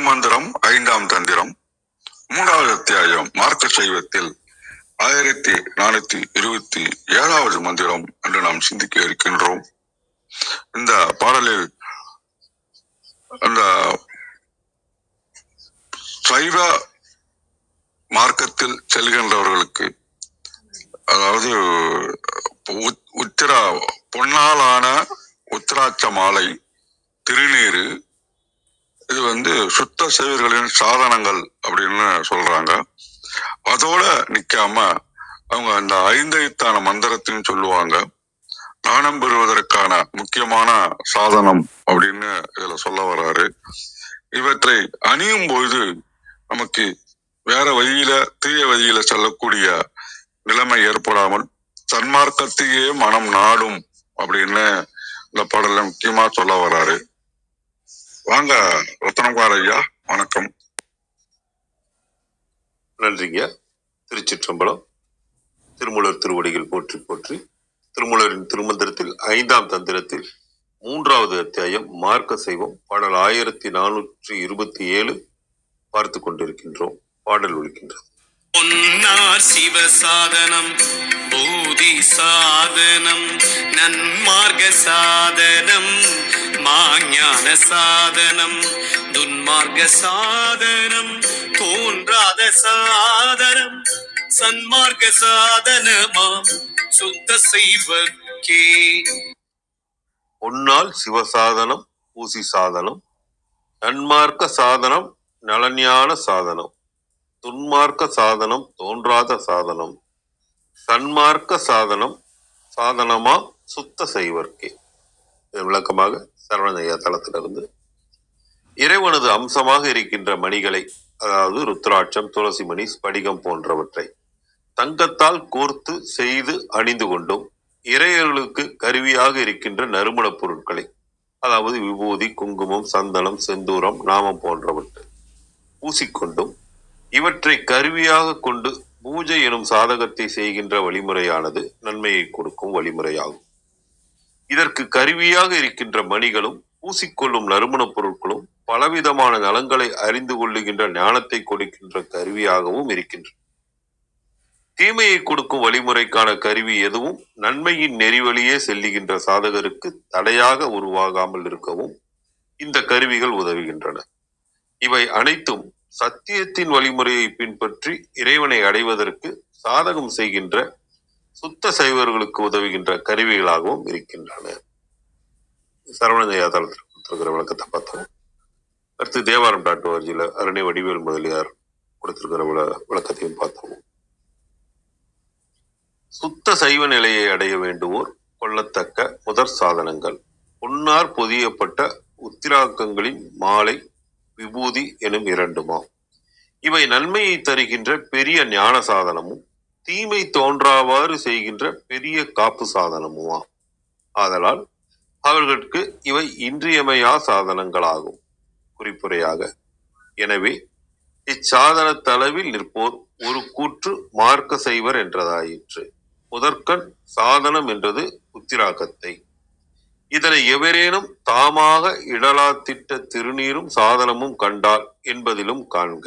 திருமந்திரம் ஐந்தாம் தந்திரம். மூன்றாவது அத்தியாயம் மார்க்க சைவத்தில் ஆயிரத்தி நானூத்தி இருபத்தி ஏழாவது மந்திரம் என்று நாம் சிந்திக்க இருக்கின்றோம். இந்த பாடலில் அந்த சைவ மார்க்கத்தில் செல்கின்றவர்களுக்கு அதாவது உத்திரா பொன்னாலான உத்திராட்ச மாலை திருநீரு இது வந்து சுத்த சேவர்களின் சாதனங்கள் அப்படின்னு சொல்றாங்க. அதோட நிக்காம அவங்க அந்த ஐந்தைத்தான மந்திரத்தின் சொல்லுவாங்க. நாணம் பெறுவதற்கான முக்கியமான சாதனம் அப்படின்னு இதுல சொல்ல வர்றாரு இவற்றை அணியும் பொழுது நமக்கு வேற வழியில தீய வழியில செல்லக்கூடிய நிலைமை ஏற்படாமல் சன்மார்க்கத்தையே மனம் நாடும் அப்படின்னு இந்த பாடல முக்கியமா சொல்ல வர்றாரு வாங்க ரத்னகுமார் ஐயா வணக்கம். நன்றிங்க. திருச்சிற்றம்பலம் திருமூலர் திருவடிகள் போற்றி போற்றி திருமூலரின் திருமந்திரத்தில் ஐந்தாம் தந்திரத்தில் மூன்றாவது அத்தியாயம் மார்க்க சைவம் பாடல் ஆயிரத்தி நானூற்றி இருபத்தி ஏழு பார்த்து கொண்டிருக்கின்றோம் பாடல் ஒழிக்கின்றது. பொன்னார் சிவ சாதனம் பூதி சாதனம் நன்மார்க்க சாதனம் மாஞான சாதனம் துன்மார்க்க சாதனம் தோன்றாத சாதனம். சன்மார்க்க சாதனமாம் சுத்த செய்வர்க்கே பொன்னால் சிவசாதனம் ஊசி சாதனம். நன்மார்க்க சாதனம் நலஞான சாதனம். துன்மார்க்க சாதனம் தோன்றாத சாதனம். சன்மார்க்க சாதனம் சாதனமா சுத்த செய்வர்க்கே விளக்கமாக சரவணையா தளத்திலிருந்து இறைவனது அம்சமாக இருக்கின்ற மணிகளை அதாவது ருத்ராட்சம் துளசி மணி ஸ்படிகம் போன்றவற்றை தங்கத்தால் கோர்த்து செய்து அணிந்து கொண்டும் இறையர்களுக்கு கருவியாக இருக்கின்ற நறுமணப் பொருட்களை அதாவது விபூதி குங்குமம் சந்தனம் செந்தூரம் நாமம் போன்றவற்றை பூசிக்கொண்டும் இவற்றை கருவியாக கொண்டு பூஜை எனும் சாதகத்தை செய்கின்ற வழிமுறையானது நன்மையை கொடுக்கும் வழிமுறையாகும். இதற்கு கருவியாக இருக்கின்ற மணிகளும் பூசிக்கொள்ளும் நறுமணப் பொருட்களும் பலவிதமான நலங்களை அறிந்து கொள்ளுகின்ற ஞானத்தை கொடுக்கின்ற கருவியாகவும் இருக்கின்றன. தீமையை கொடுக்கும் வழிமுறைக்கான கருவி எதுவும் நன்மையின் நெறிவழியே செல்லுகின்ற சாதகருக்கு தடையாக உருவாகாமல் இருக்கவும் இந்த கருவிகள் உதவுகின்றன. இவை அனைத்தும் சத்தியத்தின் வழிமுறையை பின்பற்றி இறைவனை அடைவதற்கு சாதகம் செய்கின்ற சுத்த சைவர்களுக்கு உதவுகின்ற கருவிகளாகவும் இருக்கின்றன. சரவணஜயா தளத்தில் கொடுத்திருக்கிற விளக்கத்தை பார்த்தோம். அடுத்து தேவாரம் டாட் ஓர்ஜியில் அருணை வடிவேல் முதலியார் கொடுத்திருக்கிற விள விளக்கத்தையும் பார்த்தோம். சுத்த சைவ நிலையை அடைய வேண்டுவோர் கொள்ளத்தக்க முதற் சாதனங்கள். பொன்னார் பொதியப்பட்ட உத்திராக்கங்களின் மாலை விபூதி எனும் இரண்டுமாம் இவை நன்மையை தருகின்ற பெரிய ஞான சாதனமும் தீமை தோன்றாவாறு செய்கின்ற பெரிய காப்பு சாதனமுமா? ஆதலால் அவர்களுக்கு இவை இன்றியமையா சாதனங்களாகும். குறிப்புரையாக எனவே இச்சாதன தளவில் நிற்போர் ஒரு கூற்று மார்க்க செய்வர் என்றதாயிற்று. முதற்கண் சாதனம் என்றது உத்திராக்கத்தை இதனை எவரேனும் தாமாக இடலாத்திட்ட திருநீரும் சாதனமும் கண்டால் என்பதிலும் காண்க.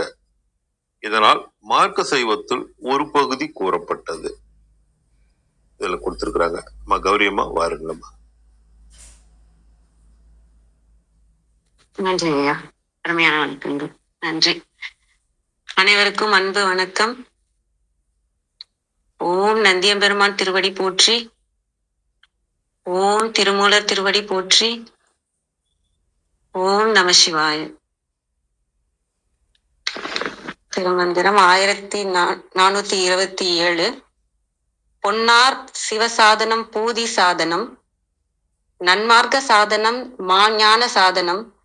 இதனால் மார்க்க சைவத்துள் ஒரு பகுதி கூறப்பட்டது. இதுல கொடுத்திருக்கிறாங்க. அம்மா கௌரியம்மா வாருங்களம்மா. நன்றி ஐயா. அருமையான வணக்கங்கள். நன்றி. அனைவருக்கும் அன்பு வணக்கம். ஓம் நந்தியம்பெருமான் திருவடி போற்றி. ஓம் திருமூலர் திருவடி போற்றி. ஓம் நம சிவாய. திருமந்திரம் ஆயிரத்தி நா- நானூத்தி இருபத்தி ஏழு. பொன்னார் சிவசாதனம் பூதி சாதனம். நன்மார்க்க சாதனம் மாஞான சாதனம்.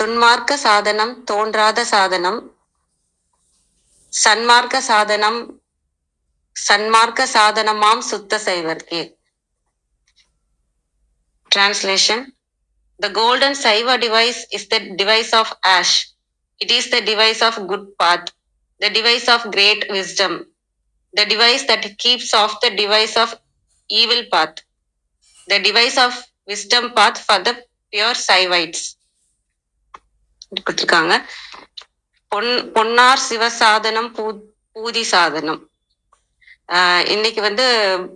துன்மார்க்க சாதனம் தோன்றாத சாதனம். சன்மார்க்க சாதனம் சன்மார்க்க சாதனமாம் சுத்த சைவர்க்கே. Translation. The golden Saiva device is the device of ash. It is the device of good path, the device of great wisdom, the device that keeps off the device of evil path, the device of wisdom path for the pure Saivites. கொடுத்துருக்காங்க பொன் பொன்னார் சிவசாதனம் பூ பூதி சாதனம் ஆஹ் இன்னைக்கு வந்து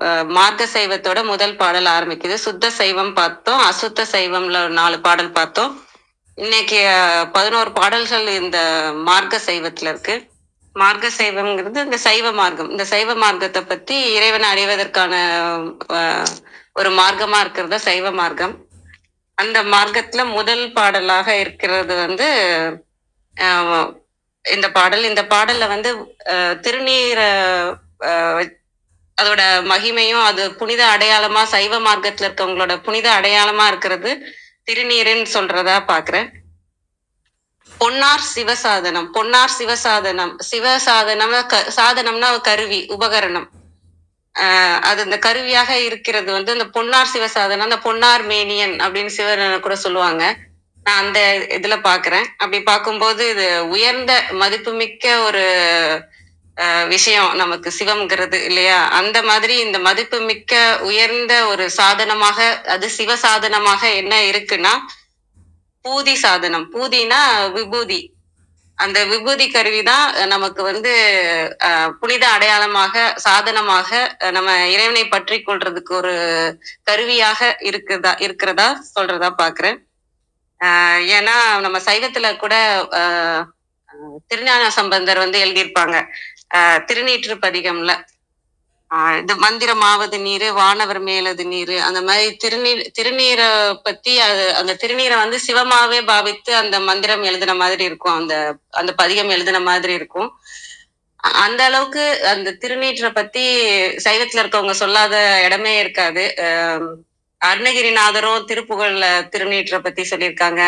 ஆஹ் மார்க்க சைவத்தோட முதல் பாடல் ஆரம்பிக்குது சுத்த சைவம் பார்த்தோம் அசுத்த சைவம்ல ஒரு நாலு பாடல் பார்த்தோம் இன்னைக்கு பதினோரு பாடல்கள் இந்த மார்க்க சைவத்துல இருக்கு. மார்க்க சைவம்ங்கிறது இந்த சைவ மார்க்கம். இந்த சைவ மார்க்கத்தை பத்தி இறைவனை அடைவதற்கான ஒரு மார்க்கமா இருக்கிறது சைவ மார்க்கம். அந்த மார்க்கத்துல முதல் பாடலாக இருக்கிறது வந்து இந்த பாடல். இந்த பாடல்ல வந்து திருநீரை அதோட மகிமையும் அது புனித அடையாளமா சைவ மார்க்கத்துல இருக்கவங்களோட புனித அடையாளமா இருக்கிறது. திருநீருன்னு சொல்றதா பாக்குறேன். பொன்னார் சிவசாதனம் பொன்னார் சிவசாதனம் சிவசாதனம் க- சாதனம்னா கருவி உபகரணம். ஆஹ் அது அந்த கருவியாக இருக்கிறது வந்து அந்த பொன்னார் சிவசாதனம் அந்த பொன்னார் மேனியன் அப்படின்னு சிவன் கூட சொல்லுவாங்க. நான் அந்த இதுல பாக்குறேன். அப்படி பார்க்கும்போது இது உயர்ந்த மதிப்புமிக்க ஒரு விஷயம் நமக்கு சிவம்ங்கிறது இல்லையா? அந்த மாதிரி இந்த மதிப்பு மிக்க உயர்ந்த ஒரு சாதனமாக அது சிவ சாதனமாக என்ன இருக்குன்னா பூதி சாதனம். பூதினா விபூதி. அந்த விபூதி கருவி தான் நமக்கு வந்து புனித அடையாளமாக சாதனமாக நம்ம இறைவனை பற்றி கொள்றதுக்கு ஒரு கருவியாக இருக்குதா இருக்கிறதா சொல்றதா பாக்குறேன். ஆஹ் ஏன்னா நம்ம சைவத்துல கூட ஆஹ் திருஞான சம்பந்தர் வந்து எழுதியிருப்பாங்க. திருநீற்று பதிகம்ல. ஆஹ் இது மந்திரமாவது நீரு வானவர் மேலது நீரு அந்த மாதிரி திருநீர் திருநீரை பத்தி அது அந்த திருநீரை வந்து சிவமாவே பாவித்து அந்த மந்திரம் எழுதின மாதிரி இருக்கும். அந்த அந்த பதிகம் எழுதின மாதிரி இருக்கும். அந்த அளவுக்கு அந்த திருநீற்றை பத்தி சைவத்துல இருக்கவங்க சொல்லாத இடமே இருக்காது. ஆஹ் அருணகிரிநாதரும் திருப்புகழ்ல திருநீற்றை பத்தி சொல்லியிருக்காங்க.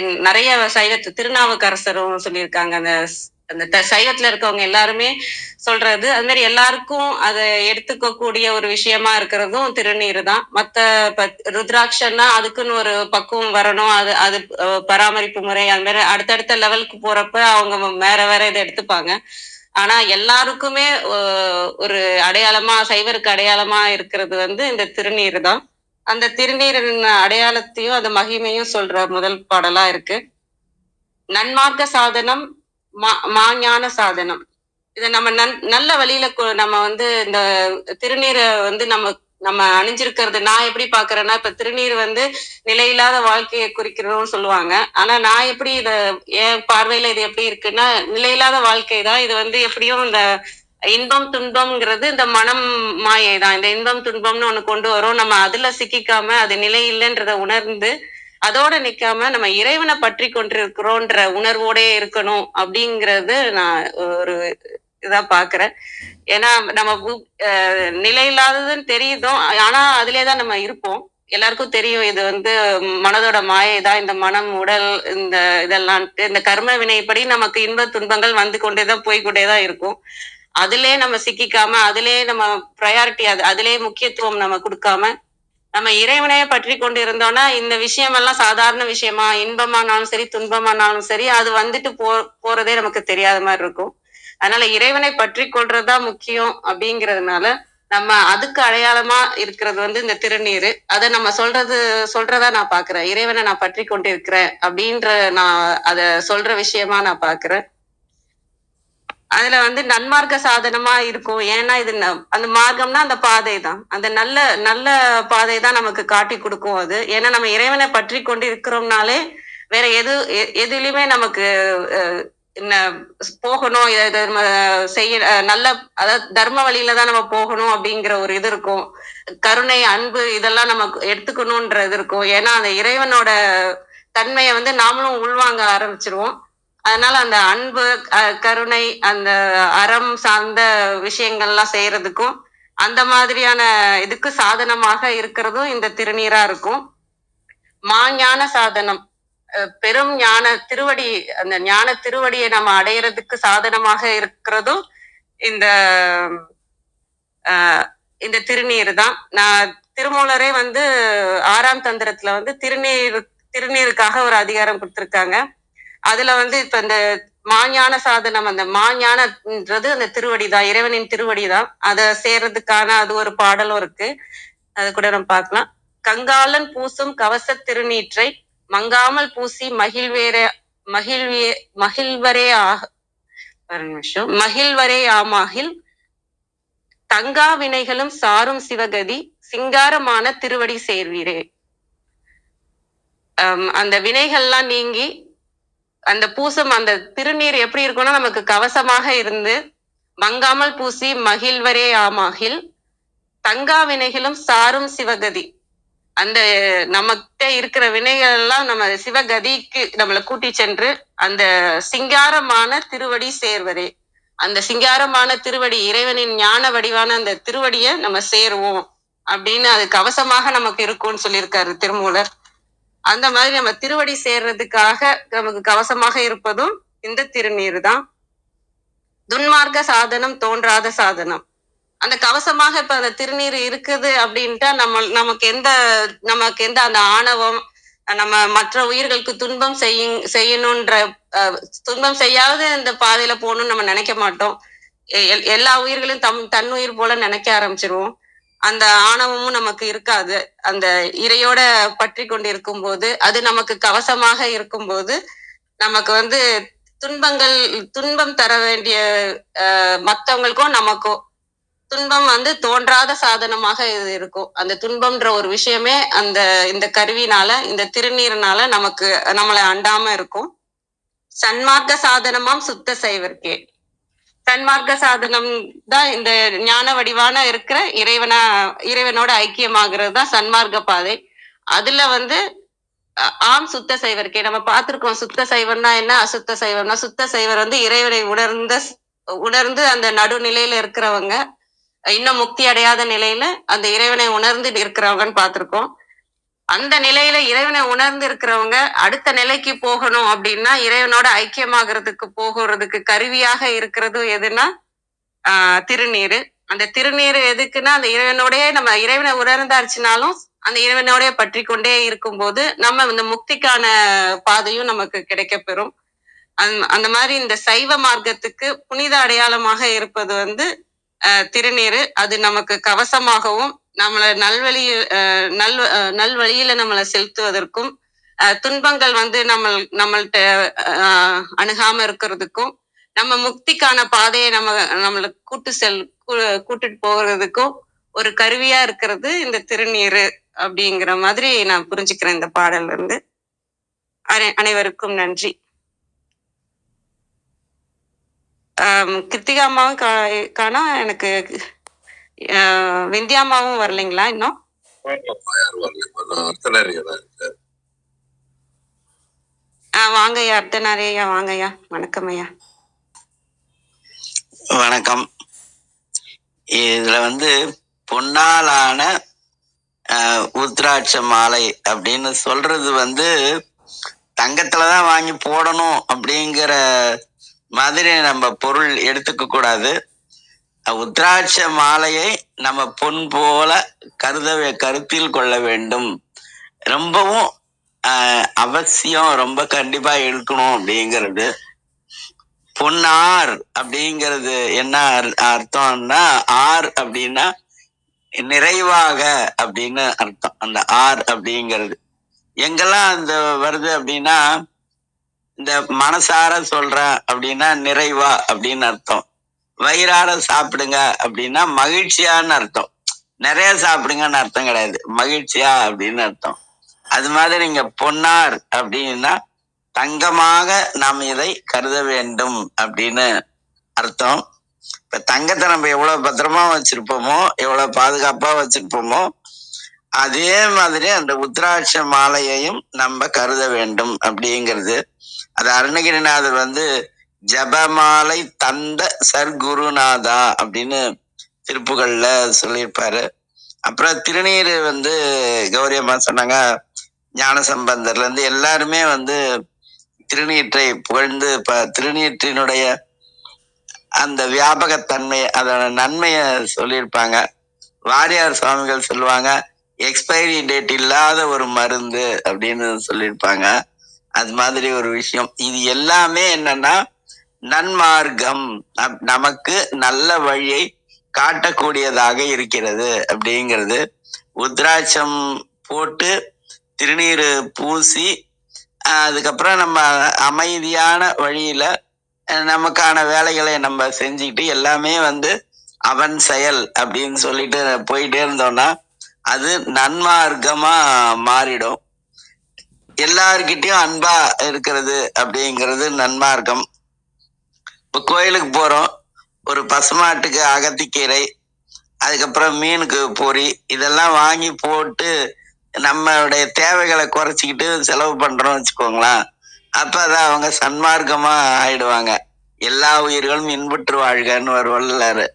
நிறைய சைவத்து திருநாவுக்கரசரும் சொல்லியிருக்காங்க அந்த அந்த த- சைவத்துல இருக்கவங்க எல்லாருமே சொல்றது அது மாதிரி எல்லாருக்கும் அதை எடுத்துக்க கூடிய ஒரு விஷயமா இருக்கிறதும் திருநீர் தான். மத்த ருத்ராட்சன்னா அதுக்குன்னு ஒரு பக்குவம் வரணும். அது அது பராமரிப்பு முறை அது மாதிரி அடுத்தடுத்த லெவலுக்கு போறப்ப அவங்க வேற வேற இதை எடுத்துப்பாங்க. ஆனா எல்லாருக்குமே ஒரு அடையாளமா சைவருக்கு அடையாளமா இருக்கிறது வந்து இந்த திருநீர் தான். அந்த திருநீரின் அடையாளத்தையும் அந்த மகிமையும் சொல்ற முதல் பாடலா இருக்கு. நன்மார்க்க சாதனம் மாஞான சாதனம். இதை நம்ம நன் நல்ல வழியில நம்ம வந்து இந்த திருநீரை வந்து நம்ம நம்ம அணிஞ்சிருக்கிறது. நான் எப்படி பாக்குறேன்னா இப்ப திருநீர் வந்து நிலையில்லாத வாழ்க்கையை குறிக்கிறோம்னு சொல்லுவாங்க. ஆனா நான் எப்படி இத என் பார்வையில இது எப்படி இருக்குன்னா நிலையில்லாத வாழ்க்கை தான். இது வந்து எப்படியும் இந்த இன்பம் துன்பம்ங்கிறது இந்த மனம் மாயை தான் இந்த இன்பம் துன்பம்னு ஒண்ணு கொண்டு வரும். நம்ம அதுல சிக்கிக்காம அது நிலை இல்லைன்றத உணர்ந்து அதோட நிக்காம நம்ம இறைவனை பற்றி கொண்டிருக்கிறோன்ற உணர்வோடே இருக்கணும் அப்படிங்கிறது நான் ஒரு இதா பாக்குறேன். ஏன்னா நம்ம நிலை இல்லாததுன்னு நிலையில்லாததுன்னு தெரியுதும் ஆனா அதுலயே தான் நம்ம இருப்போம். எல்லாருக்கும் தெரியும் இது வந்து மனதோட மாயை தான் இந்த மனம் உடல் இந்த இதெல்லாம் இந்த கர்ம வினைப்படி நமக்கு இன்ப துன்பங்கள் வந்து கொண்டே தான் போய்க்கொண்டே தான் இருக்கும். அதிலே நம்ம சிக்கிக்காம அதுலயே நம்ம ப்ரையாரிட்டி அது அதுலயே முக்கியத்துவம் நம்ம கொடுக்காம நம்ம இறைவனையே பற்றி கொண்டு இருந்தோம்னா இந்த விஷயமெல்லாம் சாதாரண விஷயமா இன்பமானாலும் சரி துன்பமானாலும் சரி அது வந்துட்டு போ போறதே நமக்கு தெரியாத மாதிரி இருக்கும். அதனால இறைவனை பற்றி கொள்றதுதான் முக்கியம் அப்படிங்கிறதுனால நம்ம அதுக்கு அடையாளமா இருக்கிறது வந்து இந்த திருநீரு. அதை நம்ம சொல்றது சொல்றதா நான் பாக்குறேன். இறைவனை நான் பற்றி கொண்டு இருக்கிறேன் அப்படின்ற நான் அத சொல்ற விஷயமா நான் பாக்குறேன். அதுல வந்து நன்மார்க்க சாதனமா இருக்கும். ஏன்னா இது ந- அந்த மார்க்கம்னா அந்த பாதை தான் அந்த நல்ல நல்ல பாதை தான் நமக்கு காட்டி கொடுக்கும் அது. ஏன்னா நம்ம இறைவனை பற்றி கொண்டு இருக்கிறோம்னாலே வேற எது எ- எதுலயுமே நமக்கு என்ன போகணும். நம்ம செய்ய நல்ல அதாவது தர்ம வழியில தான் நம்ம போகணும் அப்படிங்கிற ஒரு இது இருக்கும். கருணை அன்பு இதெல்லாம் நமக்கு எடுத்துக்கணும்ன்ற இது இருக்கும். ஏன்னா அந்த இறைவனோட தன்மையை வந்து நாமளும் உள்வாங்க ஆரம்பிச்சிருவோம். அதனால அந்த அன்பு அஹ், கருணை அந்த அறம் சார்ந்த விஷயங்கள்லாம் செய்யறதுக்கும் அந்த மாதிரியான இதுக்கு சாதனமாக இருக்கிறதும் இந்த திருநீரா இருக்கும். மாஞான சாதனம் அஹ், பெரும் ஞான திருவடி அந்த ஞான திருவடியை நம்ம அடையிறதுக்கு சாதனமாக இருக்கிறதும் இந்த இந்த திருநீர் தான். நான் திருமூலரே வந்து ஆறாம் தந்திரத்துல வந்து திருநீர் திருநீருக்காக ஒரு அதிகாரம் கொடுத்திருக்காங்க. அதுல வந்து இப்ப இந்த மாஞான சாதனம் அந்த மாஞானன்றது அந்த திருவடிதான் இறைவனின் திருவடிதான். அதை சேர்றதுக்கான அது ஒரு பாடலும் இருக்கு. அது கூட நம்ம பார்க்கலாம். கங்காளன் பூசும் கவச திருநீற்றை மங்காமல் பூசி மகிழ்வேற மகிழ்வியே மகிழ்வரே ஆக ஒரு நிமிஷம். மகிழ்வரே ஆமாகில் தங்கா வினைகளும் சாரும் சிவகதி சிங்காரமான திருவடி சேர்வீரே. அந்த வினைகள்லாம் நீங்கி அந்த பூசம் அந்த திருநீர் எப்படி இருக்கும்னா நமக்கு கவசமாக இருந்து மங்காமல் பூசி மகிழ்வரே ஆமாகில் தங்கா வினைகளும் சாரும் சிவகதி. அந்த நம்மகிட்ட இருக்கிற வினைகள் எல்லாம் நம்ம சிவகதிக்கு நம்மளை கூட்டி சென்று அந்த சிங்காரமான திருவடி சேர்வரே. அந்த சிங்காரமான திருவடி இறைவனின் ஞான வடிவான அந்த திருவடியை நம்ம சேருவோம் அப்படின்னு அது கவசமாக நமக்கு இருக்கும்னு சொல்லியிருக்காரு திருமூலர். அந்த மாதிரி நம்ம திருவடி சேர்றதுக்காக நமக்கு கவசமாக இருப்பதும் இந்த திருநீர் தான். துன்மார்க்க சாதனம் தோன்றாத சாதனம். அந்த கவசமாக இப்ப அந்த திருநீர் இருக்குது அப்படின்ட்டா நம்ம நமக்கு எந்த நமக்கு எந்த அந்த ஆணவம் நம்ம மற்ற உயிர்களுக்கு துன்பம் செய்ய செய்யணுன்ற துன்பம் செய்யாத இந்த பாதையில போகணும்னு நம்ம நினைக்க மாட்டோம். எல்- எல்லா உயிர்களையும் தம் தன்னுயிர் போல நினைக்க ஆரம்பிச்சிருவோம். அந்த ஆணவமும் நமக்கு இருக்காது. அந்த இறையோட பற்றி கொண்டு இருக்கும்போது அது நமக்கு கவசமாக இருக்கும் போது நமக்கு வந்து துன்பங்கள் துன்பம் தர வேண்டிய அஹ், மத்தவங்களுக்கும் நமக்கும் துன்பம் வந்து தோன்றாத சாதனமாக இது இருக்கும். அந்த துன்பம்ன்ற ஒரு விஷயமே அந்த இந்த கருவினால இந்த திருநீர்னால நமக்கு நம்மளை அண்டாம இருக்கும். சன்மார்க்க சாதனமாம் சுத்த செய்வர்க்கே சன்மார்க்க சாதனம் தான் இந்த ஞான வடிவான இருக்கிற இறைவனா இறைவனோட ஐக்கியமாகிறது தான் சன்மார்க்க பாதை. அதுல வந்து ஆம் சுத்த சைவருக்கே நம்ம பார்த்திருக்கோம் சுத்த சைவம்னா என்ன? அசுத்த சைவம்னா சுத்த சைவர் வந்து இறைவனை உணர்ந்த உணர்ந்து அந்த நடுநிலையில இருக்கிறவங்க இன்னும் முக்தி அடையாத நிலையில அந்த இறைவனை உணர்ந்து இருக்கிறவங்கன்னு பார்த்திருக்கோம். அந்த நிலையில இறைவனை உணர்ந்து இருக்கிறவங்க அடுத்த நிலைக்கு போகணும் அப்படின்னா இறைவனோட ஐக்கியமாகறதுக்கு போகிறதுக்கு கருவியாக இருக்கிறது எதுனா ஆஹ் திருநீரு. அந்த திருநீர் எதுக்குன்னா அந்த இறைவனோடய நம்ம இறைவனை உணர்ந்தாச்சுனாலும் அந்த இறைவனோடய பற்றி கொண்டே இருக்கும்போது நம்ம இந்த முக்திக்கான பாதையும் நமக்கு கிடைக்கப்பெறும். அந்த அந்த மாதிரி இந்த சைவ மார்க்கத்துக்கு புனித அடையாளமாக இருப்பது வந்து திருநீரு. அது நமக்கு கவசமாகவும் நம்மளை நல்வழி நல் நல்வழியில நம்மளை செலுத்துவதற்கும் அஹ், துன்பங்கள் வந்து நம்ம நம்மள்ட்ட அணுகாம இருக்கிறதுக்கும் நம்ம முக்திக்கான பாதையை நம்ம நம்மளை கூட்டு செல் கூட்டிட்டு போகிறதுக்கும் ஒரு கருவியா இருக்கிறது இந்த திருநீர் அப்படிங்கிற மாதிரி நான் புரிஞ்சுக்கிறேன் இந்த பாடல்ல இருந்து அனைவருக்கும் நன்றி. ஆம், கிருத்திகா அம்மாவும் கா- காணா எனக்கு விந்தியாமாவும் விந்தியா அம்மாவும் வரலைங்களா இன்னும்? யார் வரல அர்த்தநாரியதான் வாங்க ஐயா வாங்கய்யா அர்த்தநாரையா வாங்கய்யா. வணக்கம் ஐயா வணக்கம். இதுல வந்து பொன்னாலான உத்ராட்ச மாலை அப்படின்னு சொல்றது வந்து தங்கத்துல தான் வாங்கி போடணும் அப்படிங்கிற மாதிரி நம்ம பொருள் எடுத்துக்க கூடாது. உத்ராட்ச மாலையை நம்ம பொன் போல கருதவே கருத்தில் கொள்ள வேண்டும். ரொம்பவும் அஹ், அவசியம் ரொம்ப கண்டிப்பா இருக்கணும் அப்படிங்கிறது. பொன்னார் அப்படிங்கிறது என்ன அர்த்தம்னா ஆர் அப்படின்னா நிறைவாக அப்படின்னு அர்த்தம். அந்த ஆர் அப்படிங்கிறது. எங்கெல்லாம் அந்த வருது அப்படின்னா இந்த மனசார சொல்றேன் அப்படின்னா நிறைவா அப்படின்னு அர்த்தம். வயிறார சாப்பிடுங்க அப்படின்னா மகிழ்ச்சியான்னு அர்த்தம். நிறைய சாப்பிடுங்கன்னு அர்த்தம் கிடையாது. மகிழ்ச்சியா அப்படின்னு அர்த்தம். அது மாதிரி இங்க பொன்னார் அப்படின்னா தங்கமாக நாம் இதை கருத வேண்டும் அப்படின்னு அர்த்தம். இப்ப தங்கத்தை நம்ம எவ்வளவு பத்திரமா வச்சிருப்போமோ எவ்வளவு பாதுகாப்பா வச்சிருப்போமோ அதே மாதிரி அந்த உத்ராட்ச மாலையையும் நம்ம கருத வேண்டும் அப்படிங்கிறது. அது அருணகிரிநாதர் வந்து ஜபமாலை தந்த சர்க்குருநாதா அப்படின்னு திருப்புகள்ல சொல்லியிருப்பாரு. அப்புறம் திருநீர் வந்து கௌரி அம்மா சொன்னாங்க ஞான சம்பந்தர்ல இருந்து எல்லாருமே வந்து திருநீற்றை புகழ்ந்து இப்ப திருநீற்றினுடைய அந்த வியாபகத்தன்மை அதோட நன்மையை சொல்லியிருப்பாங்க. வாரியார் சுவாமிகள் சொல்லுவாங்க எக்ஸ்பைரி டேட் இல்லாத ஒரு மருந்து அப்படின்னு சொல்லியிருப்பாங்க. அது மாதிரி ஒரு விஷயம். இது எல்லாமே என்னன்னா நன்மார்க்கம். நமக்கு நல்ல வழியை காட்டக்கூடியதாக இருக்கிறது அப்படிங்கிறது. உத்ராட்சம் போட்டு திருநீர் பூசி அதுக்கப்புறம் நம்ம அமைதியான வழியில நமக்கான வேலைகளை நம்ம செஞ்சுக்கிட்டு எல்லாமே வந்து அவன் செயல் அப்படின்னு சொல்லிட்டு போயிட்டே இருந்தோம்னா அது நன்மார்க்கமா மாறிடும். எல்லார்கிட்டயும் அன்பா இருக்கிறது அப்படிங்கிறது நன்மார்க்கம். இப்போ கோயிலுக்கு போகிறோம் ஒரு பசுமாட்டுக்கு அகத்திக்கீரை அதுக்கப்புறம் மீனுக்கு பொரி இதெல்லாம் வாங்கி போட்டு நம்மளுடைய தேவைகளை குறைச்சிக்கிட்டு செலவு பண்ணுறோம் வச்சுக்கோங்களேன். அப்போ அதான் அவங்க சன்மார்க்கமாக ஆயிடுவாங்க. எல்லா உயிர்களும் இன்புற்று வாழ்கன்னு ஒரு வள்ளலாரு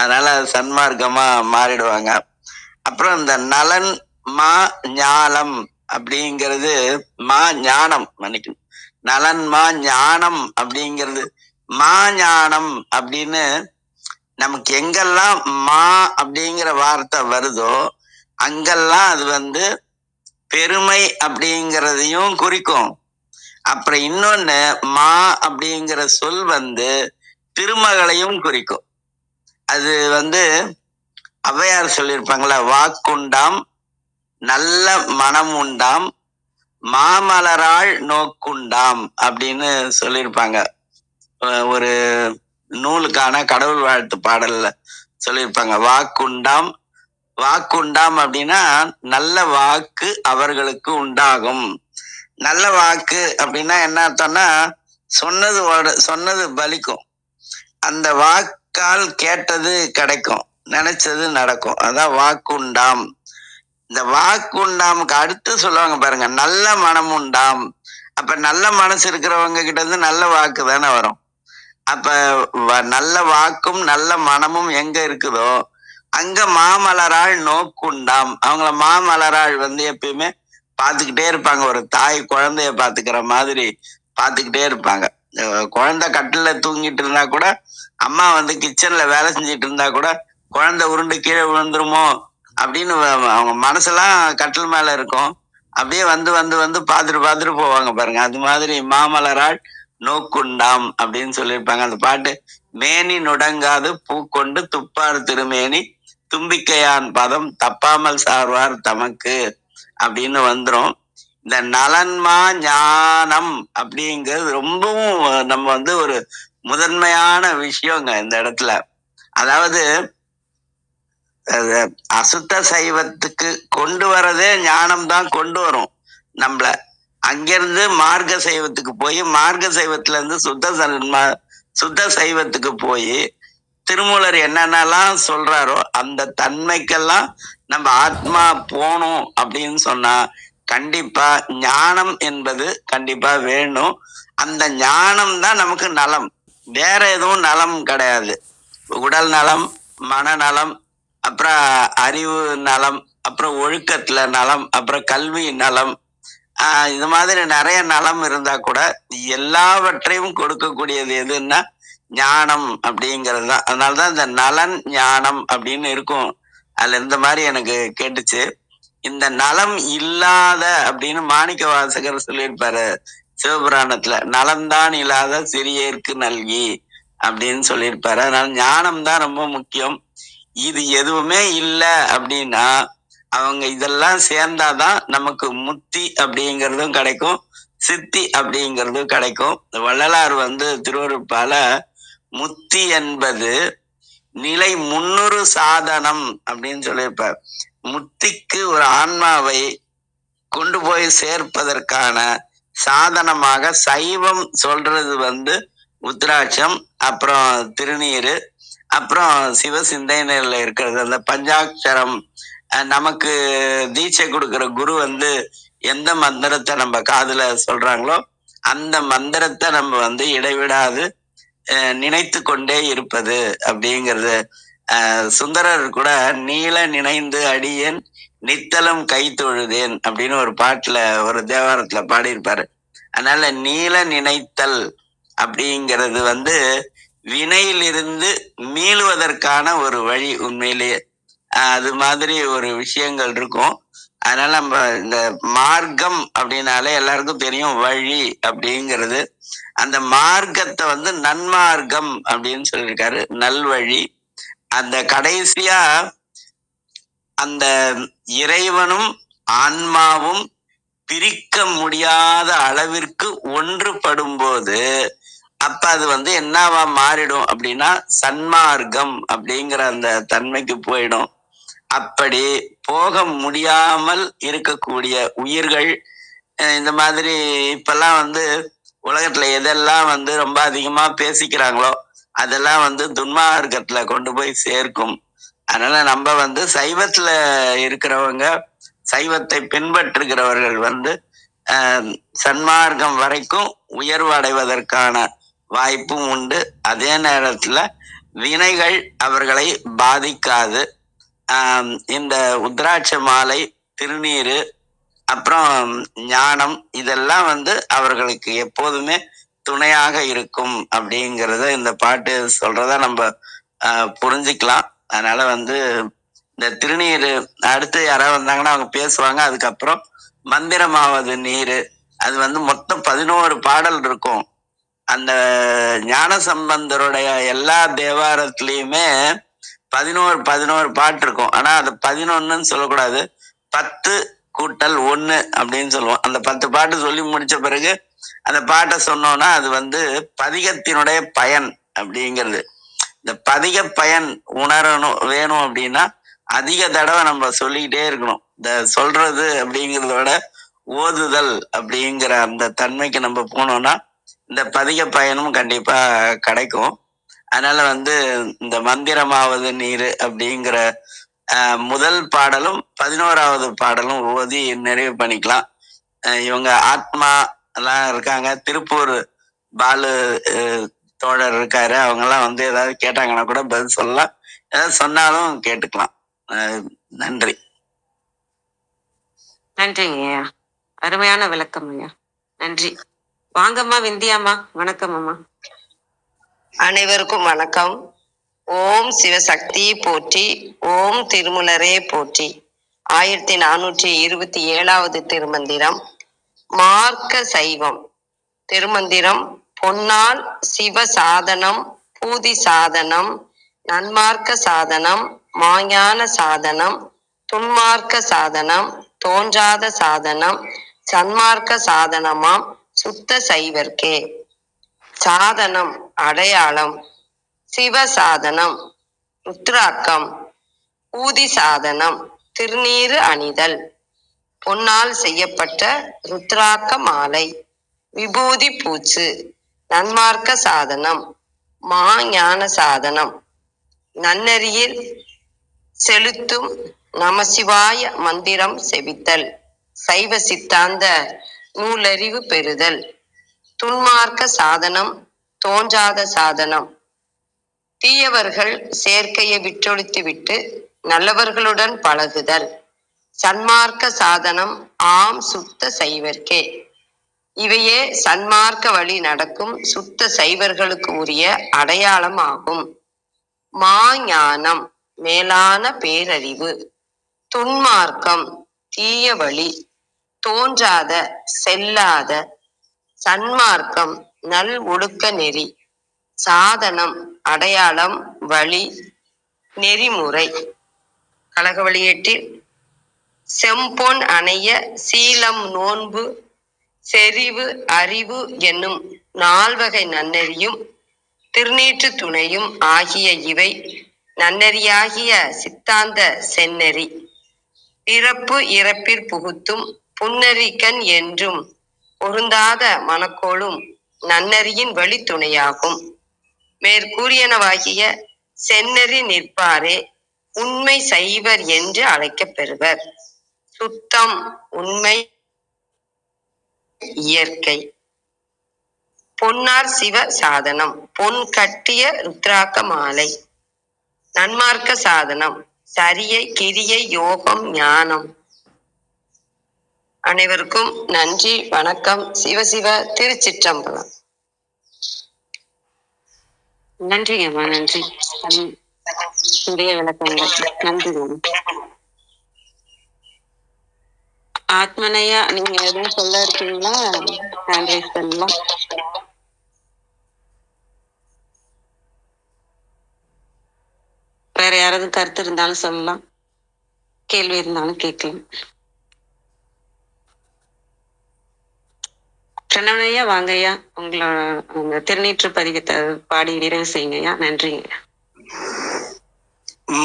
அதனால சன்மார்க்கமாக மாறிடுவாங்க. அப்புறம் இந்த நலன் மா ஞானம் அப்படிங்கிறது மா ஞானம் மன்னிக்கணும். நலன் மா ஞானம் அப்படிங்கிறது மா ஞானம் அப்படின்னு நமக்கு எங்கெல்லாம் மா அப்படிங்கிற வார்த்தை வருதோ அங்கெல்லாம் அது வந்து பெருமை அப்படிங்கிறதையும் குறிக்கும். அப்புறம் இன்னொன்னு மா அப்படிங்கிற சொல் வந்து திருமகளையும் குறிக்கும். அது வந்து ஔவையார் சொல்லியிருப்பாங்களா வாக்குண்டாம் நல்ல மனம் உண்டாம் மாமலரால் நோக்குண்டாம் அப்படின்னு சொல்லியிருப்பாங்க. ஒரு நூலுக்கான கடவுள் வாழ்த்து பாடல்ல சொல்லியிருப்பாங்க. வாக்குண்டாம் வாக்குண்டாம் அப்படின்னா நல்ல வாக்கு அவர்களுக்கு உண்டாகும். நல்ல வாக்கு அப்படின்னா என்ன அர்த்தம்னா சொன்னது சொன்னது பலிக்கும். அந்த வாக்கால் கேட்டது கிடைக்கும். நினைச்சது நடக்கும். அதான் வாக்குண்டாம். இந்த வாக்குண்டாமுக்கு அடுத்து சொல்லுவாங்க பாருங்க நல்ல மனம் உண்டாம் அப்ப நல்ல மனசு இருக்கிறவங்க கிட்ட இருந்து நல்ல வாக்கு தானே வரும். அப்ப வ- நல்ல வாக்கும் நல்ல மனமும் எங்க இருக்குதோ அங்க மாமலராள் நோக்குண்டாம். அவங்கள மாமலராள் வந்து எப்பயுமே பார்த்துக்கிட்டே இருப்பாங்க. ஒரு தாய் குழந்தைய பாத்துக்கிற மாதிரி பார்த்துக்கிட்டே இருப்பாங்க. குழந்தை கட்டில தூங்கிட்டு இருந்தா கூட அம்மா வந்து கிச்சன்ல வேலை செஞ்சுட்டு இருந்தா கூட குழந்தை உருண்டு கீழே விழுந்துருமோ அப்படின்னு அவங்க மனசெல்லாம் கட்டில் மேல இருக்கும். அப்படியே வந்து வந்து வந்து பார்த்துட்டு பார்த்துட்டு போவாங்க பாருங்க. அது மாதிரி மாமலராள் நோக்குண்டாம் அப்படின்னு சொல்லியிருப்பாங்க. அந்த பாட்டு மேனி நுடங்காது பூக்கொண்டு துப்பார் திருமேனி தும்பிக்கையான் பதம் தப்பாமல் சார்வார் தமக்கு அப்படின்னு வந்துடும் இந்த நலன்மா ஞானம் அப்படிங்கிறது ரொம்பவும் நம்ம வந்து ஒரு முதன்மையான விஷயங்க இந்த இடத்துல. அதாவது அது அசுத்த சைவத்துக்கு கொண்டு வரதே ஞானம் தான் கொண்டு வரும். நம்மள அங்கிருந்து மார்க்க சைவத்துக்கு போய் மார்க்க சைவத்துல இருந்து சுத்த சன்மா சுத்த சைவத்துக்கு போய் திருமூலர் என்னென்னலாம் சொல்றாரோ அந்த தன்மைக்கெல்லாம் நம்ம ஆத்மா போகணும் அப்படின்னு சொன்னா கண்டிப்பா ஞானம் என்பது கண்டிப்பா வேணும். அந்த ஞானம் தான் நமக்கு நலம். வேற எதுவும் நலம் கிடையாது. உடல் நலம் மனநலம் அப்புறம் அறிவு நலம் அப்புறம் ஒழுக்கத்துல நலம் அப்புறம் கல்வி நலம் இது மாதிரி நிறைய நலம் இருந்தா கூட எல்லாவற்றையும் கொடுக்கக்கூடியது எதுன்னா ஞானம் அப்படிங்கிறது தான். அதனாலதான் இந்த நலன் ஞானம் அப்படின்னு இருக்கும். அதுல இந்த மாதிரி எனக்கு கேட்டுச்சு. இந்த நலம் இல்லாத அப்படின்னு மாணிக்க வாசகர் சொல்லியிருப்பாரு சிவபுராணத்துல நலம்தான் இல்லாத சிறியேற்கு நல்கி அப்படின்னு சொல்லியிருப்பாரு. அதனால ஞானம் தான் ரொம்ப முக்கியம். இது எதுவுமே இல்லை அப்படின்னா அவங்க இதெல்லாம் சேர்ந்தாதான் நமக்கு முத்தி அப்படிங்கிறதும் கிடைக்கும் சித்தி அப்படிங்கிறதும் கிடைக்கும். வள்ளலார் வந்து திருவருப்பால முத்தி என்பது நிலை முன்னூறு சாதனம் அப்படின்னு சொல்லியிருப்பார். முத்திக்கு ஒரு ஆன்மாவை கொண்டு போய் சேர்ப்பதற்கான சாதனமாக சைவம் சொல்றது வந்து உத்ராட்சம் அப்புறம் திருநீர் அப்புறம் சிவ சிந்தனையில இருக்கிறது. அந்த பஞ்சாட்சரம் நமக்கு தீட்சை கொடுக்கிற குரு வந்து எந்த மந்திரத்தை நம்ம காதுல சொல்றாங்களோ அந்த மந்திரத்தை நம்ம வந்து இடைவிடாது நினைத்து கொண்டே இருப்பது அப்படிங்கிறது. சுந்தரர் கூட நீல நினைந்து அடியேன் நித்தலம் கை தொழுதேன் அப்படின்னு ஒரு பாட்டுல ஒரு தேவாரத்துல பாடியிருப்பாரு. அதனால நீல நினைத்தல் அப்படிங்கிறது வந்து வினையிலிருந்து மீளுவதற்கான ஒரு வழி உண்மையிலேயே. அது மாதிரி ஒரு விஷயங்கள் இருக்கும். அதனால நம்ம இந்த மார்க்கம் அப்படின்னாலே எல்லாருக்கும் தெரியும் வழி அப்படிங்கிறது. அந்த மார்க்கத்தை வந்து நன்மார்க்கம் அப்படின்னு சொல்லியிருக்காரு. நல்வழி. அந்த கடைசியா அந்த இறைவனும் ஆன்மாவும் பிரிக்க முடியாத அளவிற்கு ஒன்றுபடும் போது அப்ப அது வந்து என்னவா மாறிடும் அப்படின்னா சன்மார்க்கம் அப்படிங்கிற அந்த தன்மைக்கு போயிடும். அப்படி போக முடியாமல் இருக்கக்கூடிய உயிர்கள் இந்த மாதிரி இப்பெல்லாம் வந்து உலகத்துல எதெல்லாம் வந்து ரொம்ப அதிகமா பேசிக்கிறாங்களோ அதெல்லாம் வந்து துன்மார்க்கத்துல கொண்டு போய் சேர்க்கும். அதனால நம்ம வந்து சைவத்துல இருக்கிறவங்க சைவத்தை பின்பற்றுகிறவர்கள் வந்து சன்மார்க்கம் வரைக்கும் உயர்வு அடைவதற்கான வாய்ப்பும் உண்டு. அதே நேரத்துல வினைகள் அவர்களை பாதிக்காது. இந்த உத்ராட்ச மாலை திருநீர் அப்புறம் ஞானம் இதெல்லாம் வந்து அவர்களுக்கு எப்போதுமே துணையாக இருக்கும் அப்படிங்கிறத இந்த பாட்டு சொல்றத நம்ம புரிஞ்சுக்கலாம். அதனால வந்து இந்த திருநீர் அடுத்து யாராவது வந்தாங்கன்னா அவங்க பேசுவாங்க. அதுக்கப்புறம் மந்திரமாவது நீர். அது வந்து மொத்தம் பதினோரு பாடல் இருக்கும். அந்த ஞான சம்பந்தருடைய எல்லா தேவாரத்திலையுமே பதினோரு பதினோரு பாட்டு இருக்கும். ஆனா அது பதினொன்னுன்னு சொல்லக்கூடாது. பத்து கூட்டல் ஒன்று அப்படின்னு சொல்லுவோம். அந்த பத்து பாட்டு சொல்லி முடிச்ச பிறகு அந்த பாட்டை சொன்னோம்னா அது வந்து பதிகத்தினுடைய பயன் அப்படிங்கிறது. இந்த பதிக பயன் உணரணும் வேணும் அப்படின்னா அதிக தடவை நம்ம சொல்லிக்கிட்டே இருக்கணும். இந்த சொல்றது அப்படிங்கிறத விட ஓதுதல் அப்படிங்கிற அந்த தன்மைக்கு நம்ம போனோம்னா இந்த பதிக பயனும் கண்டிப்பா கிடைக்கும். அதனால வந்து இந்த மந்திரமாவது நீர் அப்படிங்கிற ஆஹ், முதல் பாடலும் பதினோராவது பாடலும் ஓதி நிறைவு பண்ணிக்கலாம். இவங்க ஆத்மா எல்லாம் இருக்காங்க. திருப்பூர் பாலு தோழர் இருக்காரு. அவங்க எல்லாம் வந்து ஏதாவது கேட்டாங்கன்னா கூட பதில் சொல்லலாம். ஏதாவது சொன்னாலும் கேட்டுக்கலாம். நன்றி. நன்றிங்க ஐயா. அருமையான விளக்கம் ஐயா. நன்றி. வாங்கம்மா விந்தியாம்மா. வணக்கம் அம்மா அனைவருக்கும் வணக்கம். ஓம் சிவசக்தி போற்றி ஓம் திருமுலரே போற்றி. ஆயிரத்தி நானூற்றி இருபத்தி ஏழாவது திருமந்திரம் மார்க்க சைவம். திருமந்திரம் பொன்னால் சிவ சாதனம் பூதி சாதனம் நன்மார்க்க சாதனம் மாஞான சாதனம் துன்மார்க்க சாதனம் தோன்றாத சாதனம் சன்மார்க்க சாதனமாம் சுத்த சைவர்க்கே. சாதனம் அடையாளம் சிவ சாதனம் ருத்ராக்கம் ஊதி சாதனம் திருநீறு அணிதல் பொன்னால் செய்யப்பட்ட ருத்ராக்க மாலை விபூதி பூச்சு நன்மார்க்க சாதனம் மா ஞான சாதனம் நன்னெறியில் செலுத்தும் நமசிவாய மந்திரம் செவித்தல் சைவ சித்தாந்த நூலறிவு பெறுதல் துன்மார்க்க சாதனம் தோன்றாத சாதனம். தீயவர்கள் சேர்க்கையை விட்டொழித்துவிட்டு நல்லவர்களுடன் பழகுதல். சன்மார்க்க சாதனம் ஆம் சுத்த சைவர்க்கே. இவையே சன்மார்க்க வழி நடக்கும் சுத்த சைவர்களுக்கு உரிய அடையாளம் ஆகும். மாஞானம் மேலான பேரறிவு. துன்மார்க்கம் தீய வழி. தோன்றாத செல்லாத சன்மார்க்கம் நல் ஒழுக்க நெறி சாதனம் அடையாளம் வழி நெறிமுறை. கழக வெளியீட்டில் செம்பொன் அணைய சீலம் நோன்பு செறிவு அறிவு என்னும் நால்வகை நன்னெறியும் திருநீற்று துணையும் ஆகிய இவை நன்னெறியாகிய சித்தாந்த செந்நெறி. பிறப்பு இறப்பிற் புகுத்தும் புன்னரிக்கண் என்றும் பொருந்தாத மனக்கோளும் நன்னறியின் வழித்துணையாகும் மேற்கூறியனவாகிய செந்நெறி நிற்பாரே உண்மை சைவர் என்று அழைக்கப் பெறுவர். சுத்தம் உண்மை இயற்கை. பொன்னார் சிவ சாதனம் பொன் கட்டிய ருத்ராக்க மாலை. நன்மார்க்க சாதனம் சரியை கிரியை யோகம் ஞானம். அனைவருக்கும் நன்றி வணக்கம். சிவசிவ திருச்சிற்றம்பலம். நன்றிங்கம்மா நன்றி. நிறைய விளக்கங்கள் நன்றி ஆத்மனையா நீங்க எதுவும் சொல்ல இருக்கீங்களா? ஹேண்ட் ரைஸ் பண்ணலாம் வேற யாராவது கருத்து இருந்தாலும் சொல்லலாம். கேள்வி இருந்தாலும் கேட்கலாம். பிரணவனையா வாங்கய்யா உங்களோட அந்த திருநீற்று பதிகத்தை பாடி நிறைவு செய்யுங்கய்யா. நன்றிங்க.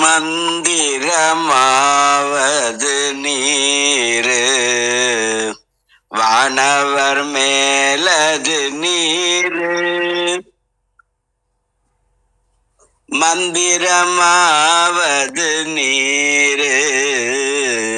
மந்திரமாவது நீரு வானவர் மேலது நீரு. மந்திரமாவது நீரு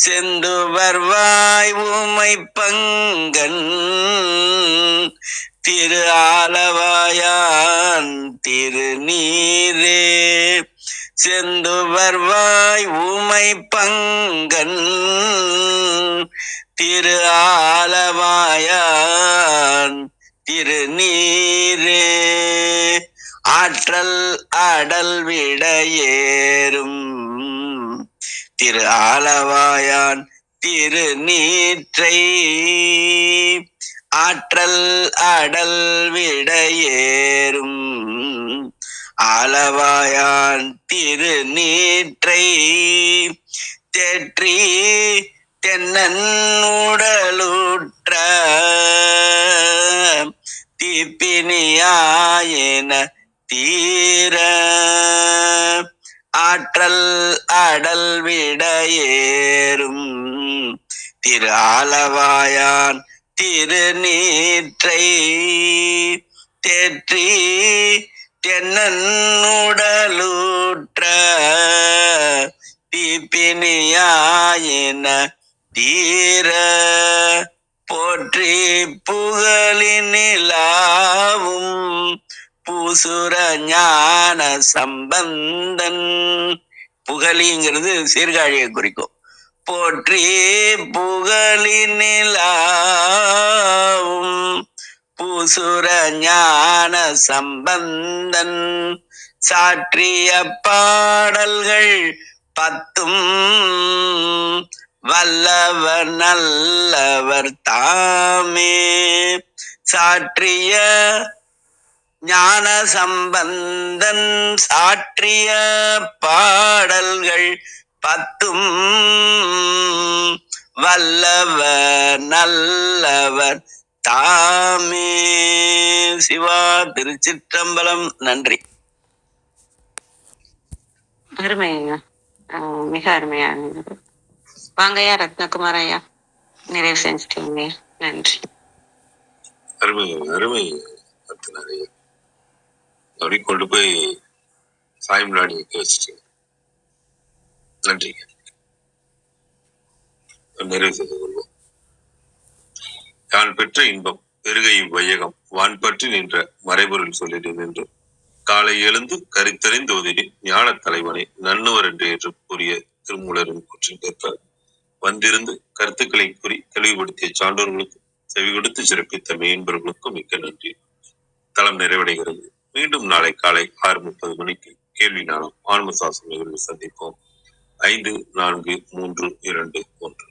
சென்று வருவாய் உமை பங்கன் திரு ஆலவாயான் திருநீரே. சென்று வருவாய் உமை பங்கன் திரு ஆலவாயான் திருநீரே. ஆற்றல் அடல் விடையேறும் திரு ஆலவாயான் திருநீற்றை ஆற்றல் அடல் விடையேறும். ஆலவாயான் திருநீற்றை தேற்றி தென்னன் உடலுற்ற தீப்பினியாயின தீர ஆற்றல் அடல் விடையேறும். திரு ஆலவாயான் திருநீற்றை தேற்றி தென்னன் உடலுற்ற தீப்பினியாயின தீர போற்றி புகழினிலாவும் பூசுர ஞான சம்பந்தன். புகழிங்கிறது சீர்காழியை குறிக்கும். போற்றி புகழினிலாவும் பூசுர ஞான சம்பந்தன். சாற்றிய பாடல்கள் பத்தும். வல்லவர் நல்லவர் தாமே. சாற்றிய ஞான சம்பந்தன் சாற்றிய பாடல்கள் பத்தும். வல்லவர் நல்லவர் தாமே சிவா திருச்சிற்றம்பலம். நன்றி. அருமைங்க. ஆஹ் மிக அருமையா இருந்தது. வாங்கய்யா ரத்னகுமார் ஐயா நிறைவு செஞ்சுட்டீங்க. நன்றி. அருமை அருமை அப்படி கொண்டு போய் சாய் முன்னாடி வைக்க வச்சுட்டீங்க. நன்றிங்க நிறைவு செய்து கொள்வோம். தான் பெற்ற இன்பம் பெருகையும் வையகம் வான் பற்றி நின்ற மறைபொருள் சொல்லிடு நின்று. காலை எழுந்து கரித்தறிந்து உதவி ஞான தலைவனை நன்னுவர் என்று ஏற்று கூறிய திருமூலரின் கூற்றின் கேட்பார் வந்திருந்து கருத்துக்களை கூறி தெளிவுபடுத்திய சான்றோர்களுக்கும் செவி கொடுத்து சிறப்பித்த மெயின்பர்களுக்கும் மிக்க நன்றி. தளம் நிறைவடைகிறது. மீண்டும் நாளை காலை ஆறு முப்பது மணிக்கு கேள்வி நாளும் ஆன்மசாசனம் சந்திப்போம். ஐந்து நான்கு மூன்று இரண்டு ஒன்று.